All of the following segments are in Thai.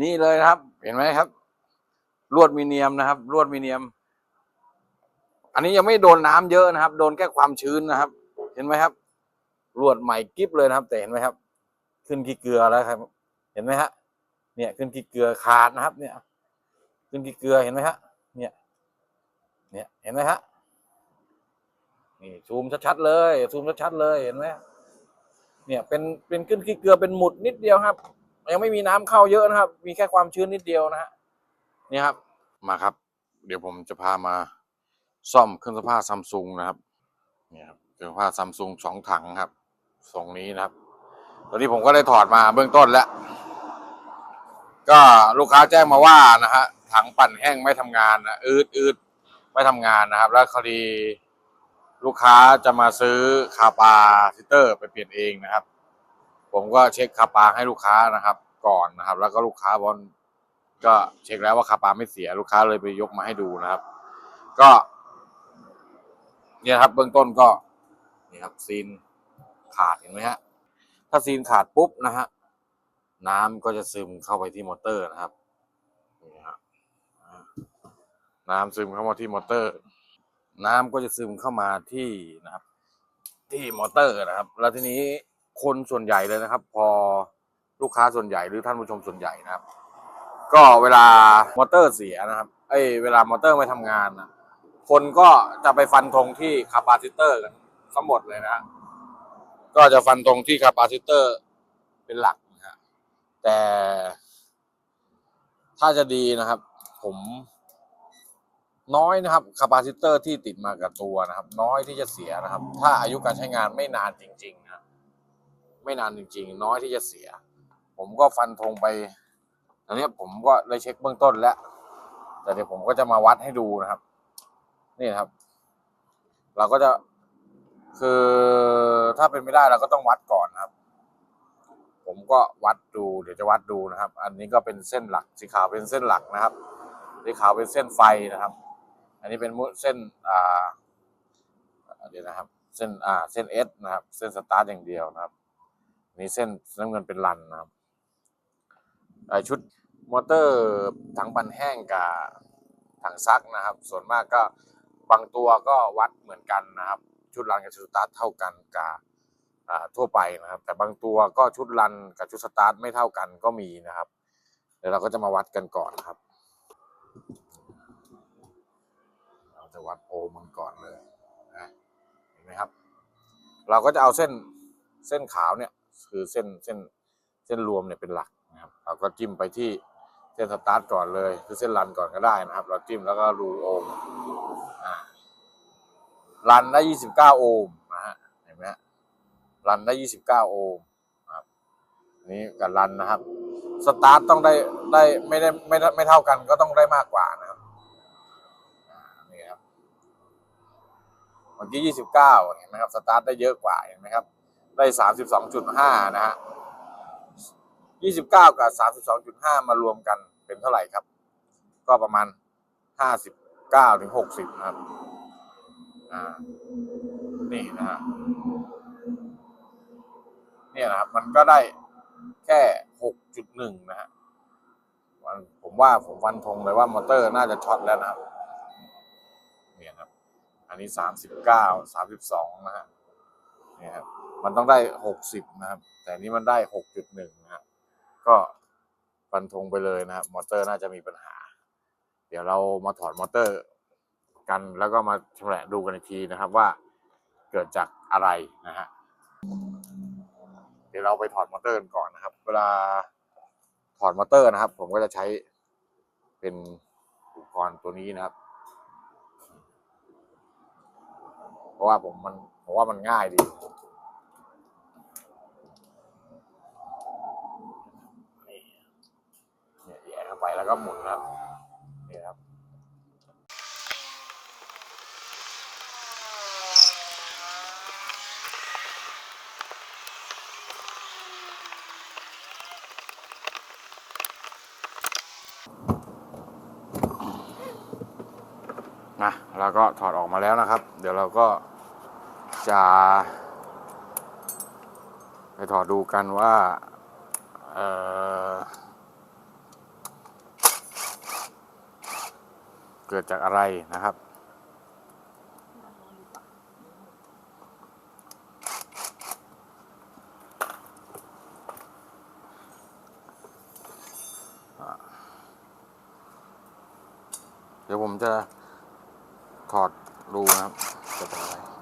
นี่เลยนะครับ เห็นไหมครับ ลวดมีเนียมนะครับ ลวดมีเนียม อันนี้ยังไม่โดนน้ำเยอะนะครับ โดนแค่ความชื้นนะครับ เห็นไหมครับ ลวดใหม่กิ๊บเลยนะครับ แต่เห็นไหมครับ ขึ้นขี้เกลือแล้วครับ เห็นไหมฮะ เนี่ย ขึ้นขี้เกลือขาดนะครับ เนี่ย ขึ้นขี้เกลือเห็นไหมฮะ เนี่ย เนี่ยเห็นไหมฮะนี่ซูมชัดๆเลยซูมชัดๆเลยเห็นไหมเนี่ยเป็นเป็นขึ้นขี้เกลือเป็นหมุดนิดเดียวครับ ยังไม่มีน้ำเข้าเยอะนะครับ มีแค่ความชื้นนิดเดียวนะฮะนี่ครับมาครับ เดี๋ยวผมจะพามาซ่อมเครื่องซักผ้าซัมซุงนะครับเนี่ยครับเครื่องซักผ้าซัมซุงสองถังครับทรงนี้นะครับตอนนี้ผมก็ได้ถอดมาเบื้องต้นแล้ว ก็ลูกค้าแจ้งมาว่านะฮะถังปั่นแห้งไม่ทำงานนะอืดอืดไม่ทำงานนะครับ แล้วคดีลูกค้าจะมาซื้อคาปาซิเตอร์ไปเปลี่ยนเองนะครับ ผมก็เช็คคาปาให้ลูกค้านะครับ ก่อนนะครับ แล้วก็ลูกค้าบอลก็เช็คแล้วว่าคาปาไม่เสียลูกค้าเลยไปยกมาให้ดูนะครับ ก็ เนี่ยครับ เบื้องต้นก็นี่ครับซีนขาดเห็นไหมฮะถ้าซีนขาดปุ๊บนะฮะน้ำก็จะซึมเข้าไปที่มอเตอร์นะครับนี่ฮะน้ำซึมเข้ามาที่มอเตอร์ น้ำก็จะซึมเข้ามาที่นะครับ ที่มอเตอร์นะครับ แล้วทีนี้ คนส่วนใหญ่เลยนะครับ พอลูกค้าส่วนใหญ่หรือท่านผู้ชมส่วนใหญ่นะครับ ก็เวลามอเตอร์เสียนะครับเอ้ยเวลามอเตอร์ไม่ทำงานนะคนก็จะไปฟันธงที่คาปาซิเตอร์กันทั้งหมดเลยนะฮะก็จะฟันธงที่คาปาซิเตอร์เป็นหลักนะฮะแต่ถ้าจะดีนะครับ ผมน้อยนะครับคาปาซิเตอร์ที่ติดมากับตัวนะครับ น้อยที่จะเสียนะครับ ถ้าอายุการใช้งานไม่นานจริง ๆ นะ ไม่นานจริง ๆ น้อยที่จะเสีย ผมก็ฟันธงไปอันนี้ผมก็ได้เช็คเบื้องต้นแล้ว แต่เดี๋ยวผมก็จะมาวัดให้ดูนะครับ นี่นะครับ เราก็จะคือถ้าเป็นไม่ได้เราก็ต้องวัดก่อนนะครับ ผมก็วัดดู เดี๋ยวจะวัดดูนะครับ อันนี้ก็เป็นเส้นหลักสีขาวเป็นเส้นหลักนะครับสีขาวเป็นเส้นไฟนะครับ อันนี้เป็นมุเส้นอ่าเดี๋ยวนะครับ เส้นอ่าเส้นเอสนะครับ เส้นสตาร์ทอย่างเดียวนะครับ นนี้เส้นน้ำเงินเป็นรันนะครับชุดมอเตอร์ถังปันแห้งกับถังซักนะครับ ส่วนมากก็บางตัวก็วัดเหมือนกันนะครับ ชุดรันกับชุดสตาร์ทเท่ากันกับทั่วไปนะครับ แต่บางตัวก็ชุดรันกับชุดสตาร์ทไม่เท่ากันก็มีนะครับเดี๋ยวเราก็จะมาวัดกันก่อนนะครับ เราจะวัดโอห์มมันก่อนเลยนะเห็นไหมครับ เราก็จะเอาเส้นเส้นขาวเนี่ย คือเส้นเส้นเส้นรวมเนี่ยเป็นหลักนะครับเราก็จิ้มไปที่เส้นสตาร์ทก่อนเลยคือเส้นรันก่อนก็ได้นะครับ เราจิ้มแล้วก็รูโอมอ่ารันได้29โอห์มนะฮะเห็นไหมฮะรันได้29โอห์มครับนนี้กับรันนะครับสตาร์ทต้องได้ได้ไม่ได้ไม่ได้ไม่เท่ากันก็ต้องได้มากกว่านะครับนี่ครับเมื่อกี้ยี่สิบเก้าเห็นไหมครับสตาร์ทได้เยอะกว่าเห็นไหมครับ ได้สามสิบสองจุดห้านะฮะยี่สิบเก้ากับสามสิบสองจุดห้ามารวมกันเป็นเท่าไหร่ครับ ก็ประมาณห้าสิบเก้าถึงหกสิบครับ อ่า นี่นะฮะ เนี่ยนะครับ มันก็ได้แค่หกจุดหนึ่งนะฮะผมว่าผมฟันธงเลยว่ามอเตอร์น่าจะช็อตแล้วนะครับเนี่ยครับ อันนี้สามสิบเก้าสามสิบสองนะฮะเนี่ยครับมันต้องได้หกสิบนะครับ แต่นี้มันได้หกจุดหนึ่งนะฮะก็ฟันธงไปเลยนะครับมอเตอร์น่าจะมีปัญหา เดี๋ยวเรามาถอดมอเตอร์กันแล้วก็มาชำแหละดูกันอีกทีนะครับว่าเกิดจากอะไรนะฮะเดี๋ยวเราไปถอดมอเตอร์กันก่อนนะครับ เวลาถอดมอเตอร์นะครับ ผมก็จะใช้เป็นอุปกรณ์ตัวนี้นะครับ เพราะว่าผมมันผมว่ามันง่ายดี นี่เนี่ย แล้วก็หมุนครับนี่ครับนะแล้วก็ถอดออกมาแล้วนะครับ เดี๋ยวเราก็จะไปถอดดูกันว่า เอ่อ กิดจากอะไรนะครับ เดี๋ยวผมจะถอดรูนะครับจะเป็นอะไร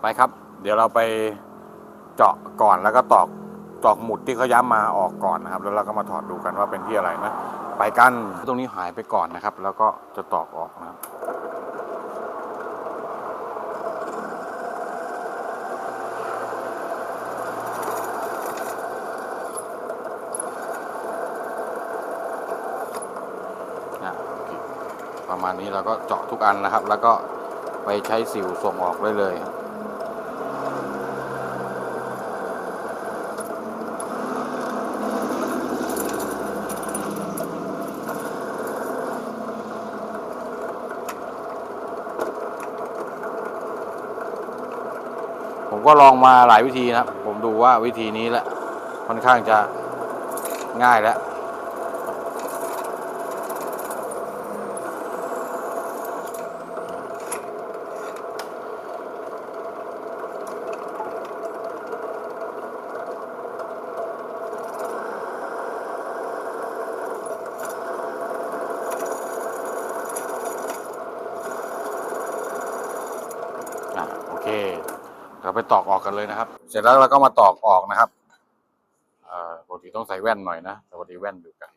ไปครับ เดี๋ยวเราไปเจาะก่อนแล้วก็ตอกตอกหมุดที่เขาย้ำมาออกก่อนนะครับ แล้วเราก็มาถอดดูกันว่าเป็นที่อะไรนะไปกันตรงนี้หายไปก่อนนะครับ แล้วก็จะตอกออกนะครับประมาณนี้เราก็เจาะทุกอันนะครับ แล้วก็ไปใช้สิวส่งออกได้เลย ผมก็ลองมาหลายวิธีนะครับผมดูว่าวิธีนี้แหละค่อนข้างจะง่ายแล้วอะโอเค เราไปตอกออกกันเลยนะครับ เสร็จแล้วเราก็มาตอกออกนะครับปกติต้องใส่แว่นหน่อยนะแต่ปกติแว่นอยู่กัน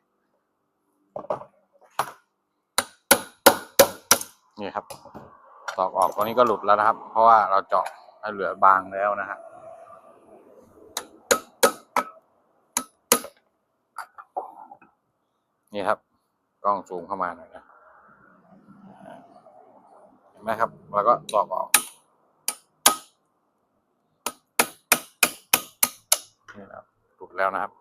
นี่ครับ ตอกออกตอนนี้ก็หลุดแล้วนะครับ เพราะว่าเราเจาะให้เหลือบางแล้วนะฮะนี่ครับ กล้องซูมเข้ามาหน่อยนะเห็นไหมครับ แล้วก็ตอกออก นี่นะครับหลุดแล้วนะครับ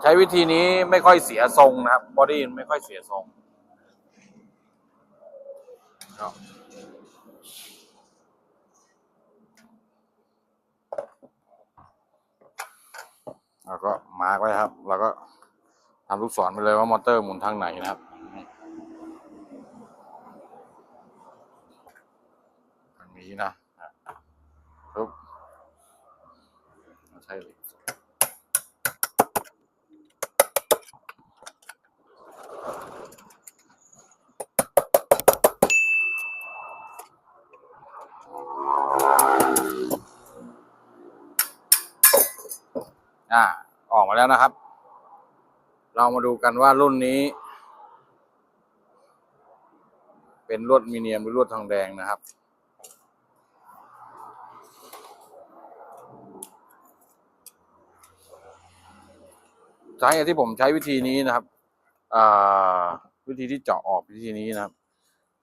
ใช้วิธีนี้ไม่ค่อยเสียทรงนะครับบอดี้ไม่ค่อยเสียทรงครับเราก็มาร์กไว้ครับเราก็ ทำลูกศรไปเลยว่ามอเตอร์หมุนทางไหนนะครับทางนี้นะอะปุ๊บใช่เลยอ่าออกมาแล้วนะครับ เรามาดูกันว่ารุ่นนี้ เป็นลวดมีเนียมหรือลวดทองแดงนะครับ สาเหตุที่ผมใช้วิธีนี้นะครับวิธีที่เจาะออกวิธีนี้นะครับ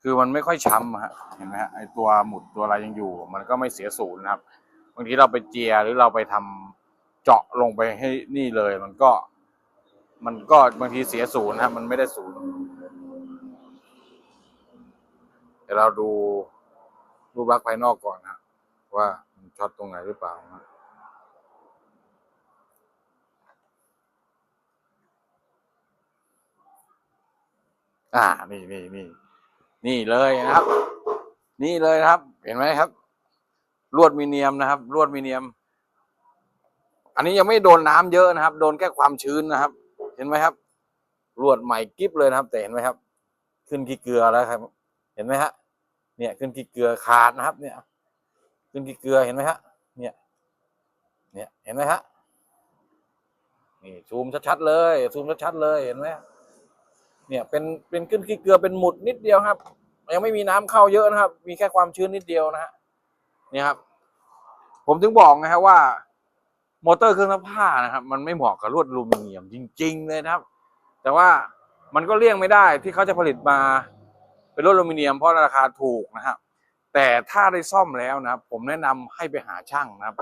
คือมันไม่ค่อยช้ำฮะเห็นไหมฮะไอตัวหมุดตัวอะไรยังอยู่ มันก็ไม่เสียศูนย์นะครับบางทีเราไปเจียหรือเราไปทำเจาะลงไปให้นี่เลย มันก็ มันก็บางทีเสียศูนย์นะครับมันไม่ได้ศูนย์เดี๋ยวเราดูรูปลักษณ์ภายนอกก่อนนะว่ามันช็อตตรงไหนหรือเปล่านะอ่า นี่นี่นี่นี่เลยนะครับ นี่เลยนะครับ เห็นไหมครับ ลวดมีเนียมนะครับ ลวดมีเนียม อันนี้ยังไม่โดนน้ำเยอะนะครับ โดนแค่ความชื้นนะครับ เห็นไหมครับลวดใหม่กิฟเลยนะครับ แต่เห็นไหมครับ ขึ้นขี้เกลือแล้วครับ เห็นไหมฮะเนี่ยขึ้นขี้เกลือขาดนะครับ เนี่ย ขึ้นขี้เกลือเห็นไหมฮะเนี่ย เนี่ยเห็นไหมฮะนี่ซูมชัดๆเลยซูมชัดๆเลยเห็นไหมเนี่ยเป็นเป็นขึ้นขี้เกลือเป็นหมุดนิดเดียวครับ ยังไม่มีน้ำเข้าเยอะนะครับ มีแค่ความชื้นนิดเดียวนะฮะเนี่ยครับ ผมถึงบอกไงครับว่า มอเตอร์เครื่องซักผ้านะครับ มันไม่เหมาะกับลวดอลูมิเนียมจริง ๆ เลยนะครับ แต่ว่ามันก็เลี่ยงไม่ได้ที่เขาจะผลิตมาเป็นลวดอลูมิเนียมเพราะราคาถูกนะฮะแต่ถ้าได้ซ่อมแล้วนะครับ ผมแนะนำให้ไปหาช่างนะครับ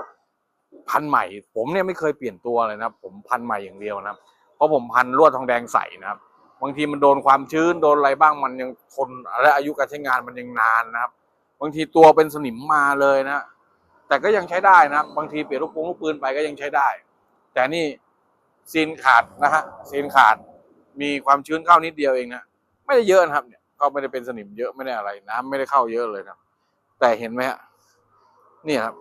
พันใหม่ ผมเนี่ยไม่เคยเปลี่ยนตัวเลยนะครับ ผมพันใหม่อย่างเดียวนะครับ เพราะผมพันลวดทองแดงใสนะครับ บางทีมันโดนความชื้นโดนอะไรบ้างมันยังทนและอายุการใช้งานมันยังนานนะครับ บางทีตัวเป็นสนิมมาเลยนะ แต่ก็ยังใช้ได้นะบางทีเปลี่ยนลูกปงลูกปืนไปก็ยังใช้ได้ แต่นี่ซีนขาดนะฮะซีนขาดมีความชื้นเข้านิดเดียวเองนะไม่ได้เยอะนะครับเนี่ยก็ไม่ได้เป็นสนิมเยอะไม่ได้อะไรน้ำไม่ได้เข้าเยอะเลยนะแต่เห็นไหมฮะนี่ครับ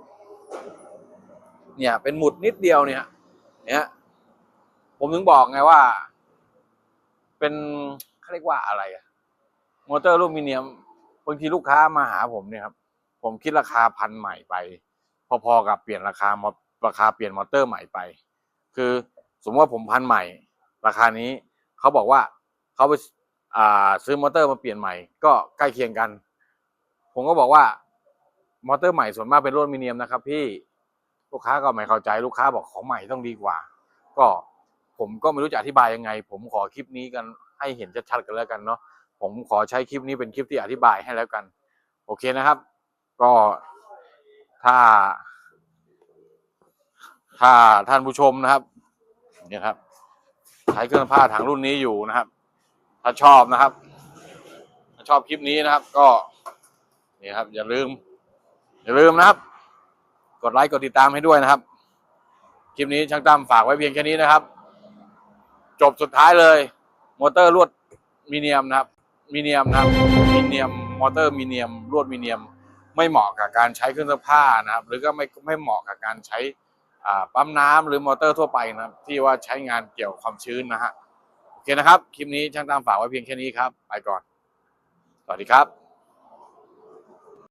เนี่ยเป็นหมุดนิดเดียวเนี่ยเนี่ยผมถึงบอกไงว่า เป็นเขาเรียกว่าอะไรอะมอเตอร์ลูมิเนียมบางทีลูกค้ามาหาผมเนี่ยครับ ผมคิดราคาพันใหม่ไป พอๆกับเปลี่ยนราคามอราคาเปลี่ยนมอเตอร์ใหม่ไป คือสมมติว่าผมพันใหม่ ราคานี้เขาบอกว่าเขาไปอ่าซื้อมอเตอร์มาเปลี่ยนใหม่ ก็ใกล้เคียงกัน ผมก็บอกว่ามอเตอร์ใหม่ส่วนมากเป็นลวดอลูมิเนียมนะครับพี่ลูกค้าก็ไม่เข้าใจลูกค้าบอกของใหม่ต้องดีกว่า ก็ผมก็ไม่รู้จะอธิบายยังไง ผมขอคลิปนี้กันให้เห็นชัดๆกันแล้วกันเนาะผมขอใช้คลิปนี้เป็นคลิปที่อธิบายให้แล้วกัน โอเคนะครับ ก็ ถ้า ถ้าท่านผู้ชมนะครับเนี่ยครับ ใช้เครื่องผ้าถังรุ่นนี้อยู่นะครับ ถ้าชอบนะครับ ถ้าชอบคลิปนี้นะครับ ก็นี่ครับ อย่าลืม อย่าลืมนะครับ กดไลค์กดติดตามให้ด้วยนะครับ คลิปนี้ช่างตั้มฝากไว้เพียงแค่นี้นะครับ จบสุดท้ายเลย มอเตอร์ลวดมีเนียมนะครับ มีเนียมนะครับมีเนียม มอเตอร์มีเนียมลวดมีเนียม ไม่เหมาะกับการใช้เครื่องซักผ้านะครับ หรือก็ไม่ไม่เหมาะกับการใช้ปั๊มน้ำหรือมอเตอร์ทั่วไปนะครับ ที่ว่าใช้งานเกี่ยวความชื้นนะฮะโอเคนะครับ คลิปนี้ช่างตามฝากไว้เพียงแค่นี้ครับ ไปก่อน สวัสดีครับ